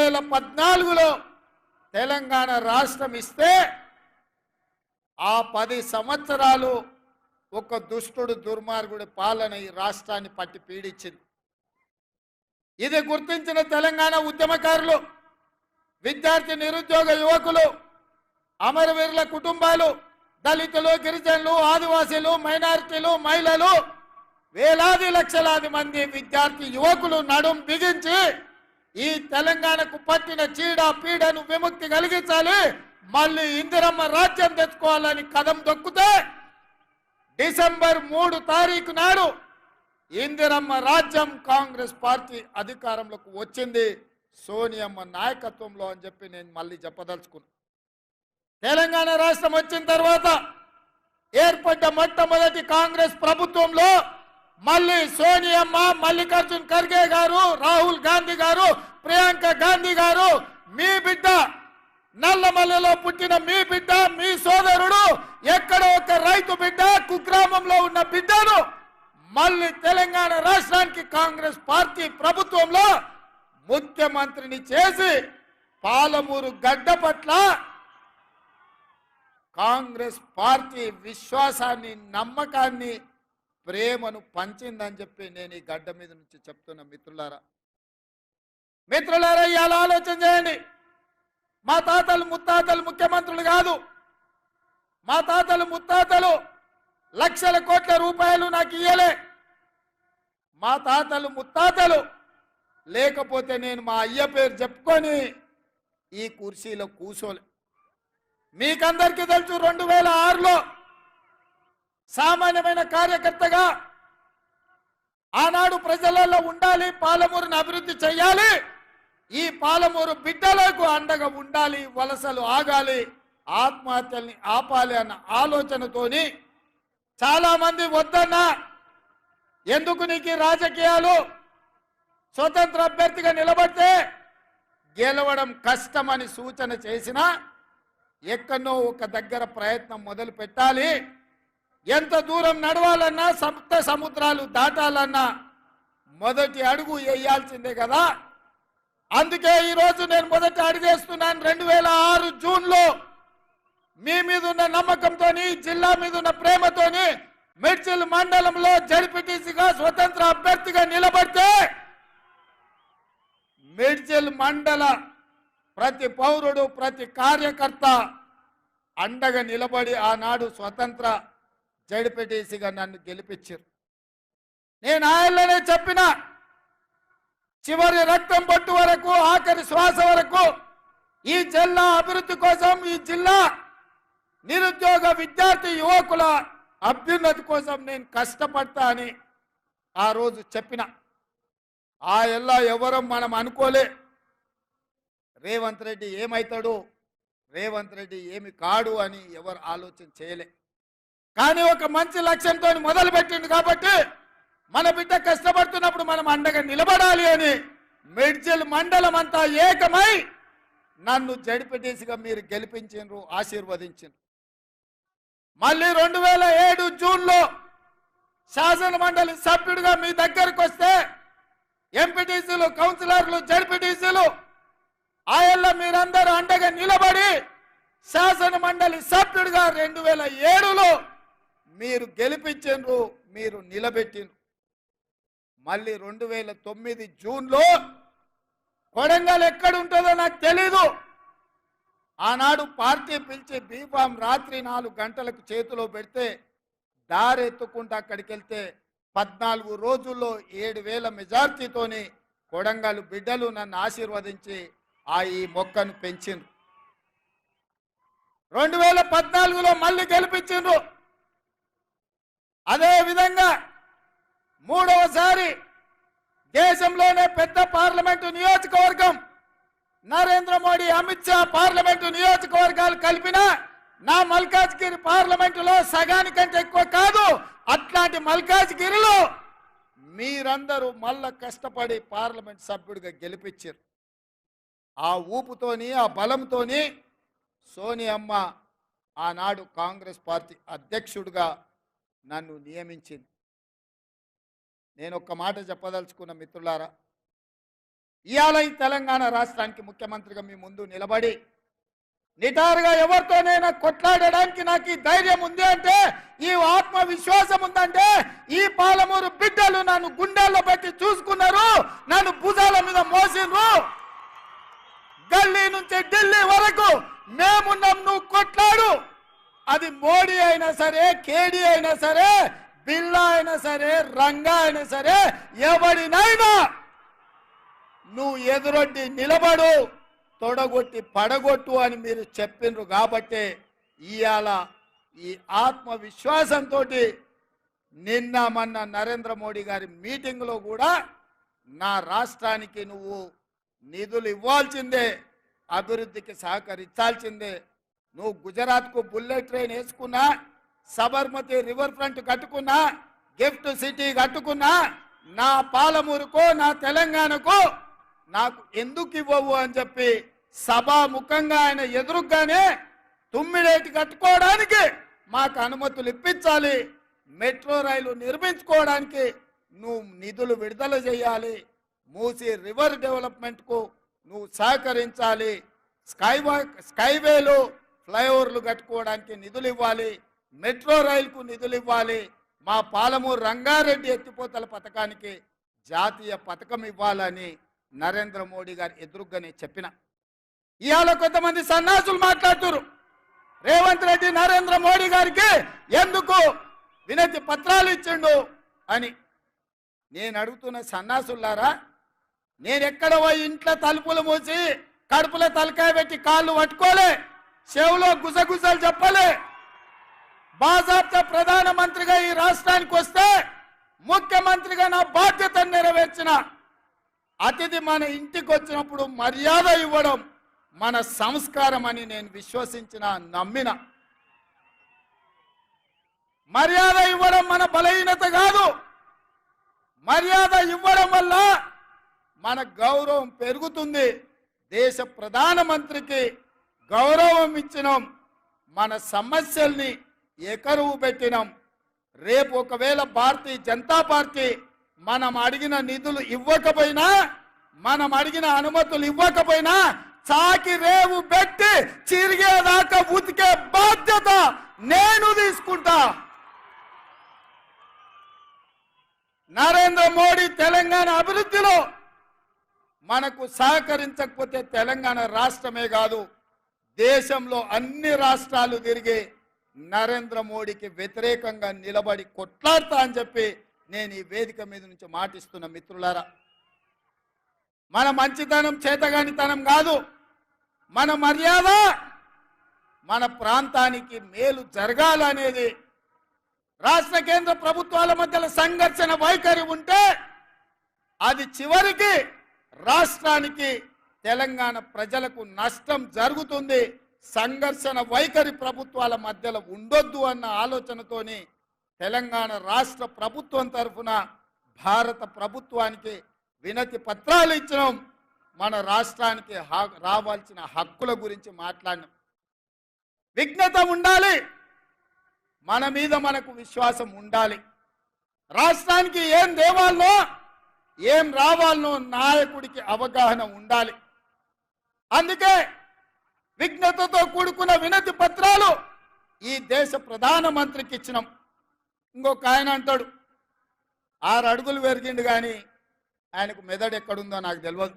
వేల పద్నాలుగులో తెలంగాణ రాష్ట్రం ఇస్తే ఆ పది సంవత్సరాలు ఒక దుష్టుడు దుర్మార్గుడి పాలన ఈ రాష్ట్రాన్ని పట్టి పీడించింది. ఇది గుర్తించిన తెలంగాణ ఉద్యమకారులు విద్యార్థి నిరుద్యోగ యువకులు అమరవీరుల కుటుంబాలు దళితులు గిరిజనులు ఆదివాసీలు మైనారిటీలు మహిళలు వేలాది లక్షలాది మంది విద్యార్థి యువకులు నడుం బిగించి ఈ తెలంగాణకు పట్టిన చీడ పీడను విముక్తి కలిగించాలి. మళ్ళీ ఇందిరమ్మ రాజ్యం తెచ్చుకోవాలని కథం దొక్కితే డిసెంబర్ మూడు తారీఖు నాడు ఇందిరమ్మ రాజ్యం కాంగ్రెస్ పార్టీ అధికారంలోకి వచ్చింది. సోనియమ్మ నాయకత్వంలో అని చెప్పి నేను మళ్ళీ చెప్పదలుచుకున్నా. తెలంగాణ రాష్ట్రం వచ్చిన తర్వాత ఏర్పడ్డ మొట్టమొదటి కాంగ్రెస్ ప్రభుత్వంలో మళ్ళీ సోనియమ్మ మల్లికార్జున్ ఖర్గే గారు రాహుల్ గాంధీ గారు ప్రియాంక గాంధీ గారు మీ బిడ్డ నల్లమల్లెలో పుట్టిన మీ బిడ్డ మీ సోదరుడు ఎక్కడ ఒక రైతు బిడ్డ కుగ్రామంలో ఉన్న బిడ్డను మళ్ళీ తెలంగాణ రాష్ట్రానికి కాంగ్రెస్ పార్టీ ప్రభుత్వంలో ముఖ్యమంత్రిని చేసి పాలమూరు గడ్డ పట్ల కాంగ్రెస్ పార్టీ విశ్వాసాన్ని నమ్మకాన్ని ప్రేమను పంచిందని చెప్పి నేను ఈ గడ్డ మీద నుంచి చెప్తున్న మిత్రులారా. మిత్రులారా ఇవాళ ఆలోచన చేయండి. మా తాతలు ముత్తాతలు ముఖ్యమంత్రులు కాదు. మా తాతలు ముత్తాతలు లక్షల కోట్ల రూపాయలు నాకు ఇయ్యలే. మా తాతలు ముత్తాతలు లేకపోతే నేను మా అయ్య పేరు చెప్పుకొని ఈ కుర్చీలో కూర్చోలే మీకందరికీ తెలుసు రెండు వేల ఆరులో సామాన్యమైన కార్యకర్తగా ఆనాడు ప్రజలలో ఉండాలి పాలమూరుని అభివృద్ధి చేయాలి. ఈ పాలమూరు బిడ్డలకు అండగా ఉండాలి వలసలు ఆగాలి ఆత్మహత్యల్ని ఆపాలి అన్న ఆలోచనతోని చాలామంది వద్దన్నా ఎందుకు నీకు రాజకీయాలు? స్వతంత్ర అభ్యర్థిగా నిలబడితే గెలవడం కష్టమని సూచన చేసినా ఎక్కడో ఒక దగ్గర ప్రయత్నం మొదలు పెట్టాలి ఎంత దూరం నడవాలన్నా సప్త సముద్రాలు దాటాలన్నా మొదటి అడుగు వేయాల్సిందే కదా. అందుకే ఈరోజు నేను మొదటి అడిగేస్తున్నాను రెండు వేల ఆరు జూన్లో. మీ మీద ఉన్న నమ్మకంతోని జిల్లా మీద ఉన్న ప్రేమతోని మిడ్చిల్ మండలంలో జడ్పీటీసీగా స్వతంత్ర అభ్యర్థిగా నిలబడితే మిర్చిల్ మండల ప్రతి పౌరుడు ప్రతి కార్యకర్త అండగా నిలబడి ఆనాడు స్వతంత్ర జడ్పీటీసీగా నన్ను గెలిపించారు. నేను ఆయనలోనే చెప్పిన చివరి రక్తం పట్టు వరకు ఆఖరి శ్వాస వరకు ఈ జిల్లా అభివృద్ధి కోసం ఈ జిల్లా నిరుద్యోగ విద్యార్థి యువకుల అభ్యున్నతి కోసం నేను కష్టపడతా అని ఆ రోజు చెప్పిన. ఆ ఎల్లా ఎవరం మనం అనుకోలే. రేవంత్ రెడ్డి ఏమవుతాడు రేవంత్ రెడ్డి ఏమి కాడు అని ఎవరు ఆలోచన చేయలే. కానీ ఒక మంచి లక్ష్యంతో మొదలు పెట్టింది కాబట్టి మన బిడ్డ కష్టపడుతున్నప్పుడు మనం అండగా నిలబడాలి అని మిడ్జిల్ మండలం అంతా ఏకమై నన్ను జడిపెట్టేసిగా మీరు గెలిపించారు ఆశీర్వదించారు మళ్ళీ రెండు వేల ఏడు జూన్లో శాసన మండలి సభ్యుడిగా మీ దగ్గరకు వస్తే ఎంపీటీసీలు కౌన్సిలర్లు జడ్పీటీసీలు ఆయల్ల మీరందరూ అండగా నిలబడి శాసన మండలి సభ్యుడిగా రెండు వేల ఏడులో మీరు గెలిపించు మీరు నిలబెట్టిండ్రు. మళ్ళీ రెండు వేల తొమ్మిది జూన్లో కొడంగల్ ఎక్కడుంటుందో నాకు తెలీదు. ఆనాడు పార్టీ పిలిచి బీఫామ్ రాత్రి నాలుగు గంటలకు చేతిలో పెడితే దారెత్తుకుంటూ అక్కడికి వెళ్తే పద్నాలుగు రోజుల్లో ఏడు వేల మెజార్టీతోని కొడంగల్ బిడ్డలు నన్ను ఆశీర్వదించి ఆ ఈ మొక్కను పెంచిండ్రు. రెండు వేల పద్నాలుగులో మళ్ళీ గెలిపించిండ్రు. అదే విధంగా మూడవసారి దేశంలోనే పెద్ద పార్లమెంటు నియోజకవర్గం. నరేంద్ర మోడీ అమిత్ షా పార్లమెంటు నియోజకవర్గాలు కలిపిన నా మల్కాజ్గిరి పార్లమెంటులో సగానికంటే ఎక్కువ కాదు. అట్లాంటి మల్కాజ్గిరిలో మీరందరూ మళ్ళా కష్టపడి పార్లమెంట్ సభ్యుడిగా గెలిపించారు. ఆ ఊపుతోని ఆ బలంతోని సోనియమ్మ ఆనాడు కాంగ్రెస్ పార్టీ అధ్యక్షుడిగా నన్ను నియమించింది. నేను ఒక్క మాట చెప్పదలుచుకున్న మిత్రులారా ఇవాళ ఈ తెలంగాణ రాష్ట్రానికి ముఖ్యమంత్రిగా మీ ముందు నిలబడి నిటారుగా ఎవరితోనైనా కొట్లాడడానికి నాకు ఈ ధైర్యం ఉంది అంటే ఈ ఆత్మవిశ్వాసం ఉందంటే ఈ పాలమూరు బిడ్డలు నన్ను గుండెల్లో పెట్టి చూసుకున్నారు నన్ను భుజాల మీద మోసిండ్రు. గల్లీ నుంచి ఢిల్లీ వరకు మేమున్నాం నువ్వు కొట్లాడు. అది మోడీ అయినా సరే కేడీ అయినా సరే బిల్లా అయినా సరే రంగా అయినా సరే ఎవడినైనా నువ్వు ఎదురొడ్డి నిలబడు తొడగొట్టి పడగొట్టు అని మీరు చెప్పిండ్రు కాబట్టి ఇవాళ ఈ ఆత్మవిశ్వాసంతో నిన్న మొన్న నరేంద్ర మోడీ గారి మీటింగ్లో కూడా నా రాష్ట్రానికి నువ్వు నిధులు ఇవ్వాల్సిందే అభివృద్ధికి సహకరించాల్సిందే నువ్వు గుజరాత్కు బుల్లెట్ ట్రైన్ వేసుకున్నా సబర్మతి రివర్ ఫ్రంట్ కట్టుకున్నా గిఫ్ట్ సిటీ కట్టుకున్నా నా పాలమూరుకో నా తెలంగాణకు నాకు ఎందుకు ఇవ్వవు అని చెప్పి సభాముఖంగా ఆయన ఎదురుగానే తుమ్మిడేటి కట్టుకోవడానికి మాకు అనుమతులు ఇప్పించాలి. మెట్రో రైలు నిర్మించుకోవడానికి నువ్వు నిధులు విడుదల చేయాలి. మూసి రివర్ డెవలప్మెంట్కు నువ్వు సహకరించాలి. స్కైవా స్కైవేలు ఫ్లైఓవర్లు కట్టుకోవడానికి నిధులు ఇవ్వాలి మెట్రో రైలుకు నిధులు ఇవ్వాలి మా పాలమూరు రంగారెడ్డి ఎత్తిపోతల పథకానికి జాతీయ పథకం ఇవ్వాలని నరేంద్ర మోడీ గారు ఎదురుగానే చెప్పిన. ఇవాళ కొంతమంది సన్నాసులు మాట్లాడుతున్నారు రేవంత్ రెడ్డి నరేంద్ర మోడీ గారికి ఎందుకు వినతి పత్రాలు ఇచ్చిండు అని. నేను అడుగుతున్న సన్నాసుల్లారా నేను ఎక్కడ పోయి ఇంట్లో తలుపులు మూసి కడుపులో తలకాయ పెట్టి కాళ్ళు పట్టుకోలే? చెవులో గుసగుసలు చెప్పలే. బాజాబ్తా ప్రధానమంత్రిగా ఈ రాష్ట్రానికి వస్తే ముఖ్యమంత్రిగా నా బాధ్యతను నెరవేర్చిన అతిథి మన ఇంటికి వచ్చినప్పుడు మర్యాద ఇవ్వడం మన సంస్కారం అని నేను విశ్వసించిన నమ్మిన. మర్యాద ఇవ్వడం మన బలహీనత కాదు. మర్యాద ఇవ్వడం వల్ల మన గౌరవం పెరుగుతుంది. దేశ ప్రధానమంత్రికి గౌరవం ఇచ్చినాం. మన సమస్యల్ని ఎకరువు పెట్టినాం. రేపు ఒకవేళ భారతీయ జనతా పార్టీ మనం అడిగిన నిధులు ఇవ్వకపోయినా మనం అడిగిన అనుమతులు ఇవ్వకపోయినా చాకి రేవు పెట్టి చిరిగేదాకా ఉతికే బాధ్యత నేను తీసుకుంటా. నరేంద్ర మోడీ తెలంగాణ అభివృద్ధిలో మనకు సహకరించకపోతే తెలంగాణ రాష్ట్రమే కాదు. దేశంలో అన్ని రాష్ట్రాలు తిరిగి నరేంద్ర మోడీకి వ్యతిరేకంగా నిలబడి కొట్లాడతా అని చెప్పి నేను ఈ వేదిక మీద నుంచి మాటిస్తున్న మిత్రులారా. మన మంచితనం చేతగానితనం కాదు. మన మర్యాద మన ప్రాంతానికి మేలు జరగాలనేది. రాష్ట్ర కేంద్ర ప్రభుత్వాల మధ్యలో సంఘర్షణ వైఖరి ఉంటే అది చివరికి రాష్ట్రానికి తెలంగాణ ప్రజలకు నష్టం జరుగుతుంది సంఘర్షణ వైఖరి ప్రభుత్వాల మధ్యలో ఉండొద్దు అన్న ఆలోచనతోని తెలంగాణ రాష్ట్ర ప్రభుత్వం తరఫున భారత ప్రభుత్వానికి వినతి పత్రాలు ఇచ్చినాం. మన రాష్ట్రానికి రావాల్సిన హక్కుల గురించి మాట్లాడినాం. విఘ్నత ఉండాలి. మన మీద మనకు విశ్వాసం ఉండాలి. రాష్ట్రానికి ఏం దేవాలనో ఏం రావాలనో నాయకుడికి అవగాహన ఉండాలి. అందుకే విఘ్నతతో కూడుకున్న వినతి పత్రాలు ఈ దేశ ప్రధానమంత్రికి ఇచ్చినాం. ఇంకొక ఆయన అంటాడు ఆరు అడుగులు పెరిగిండు కానీ ఆయనకు మెదడు ఎక్కడుందో నాకు తెలియదు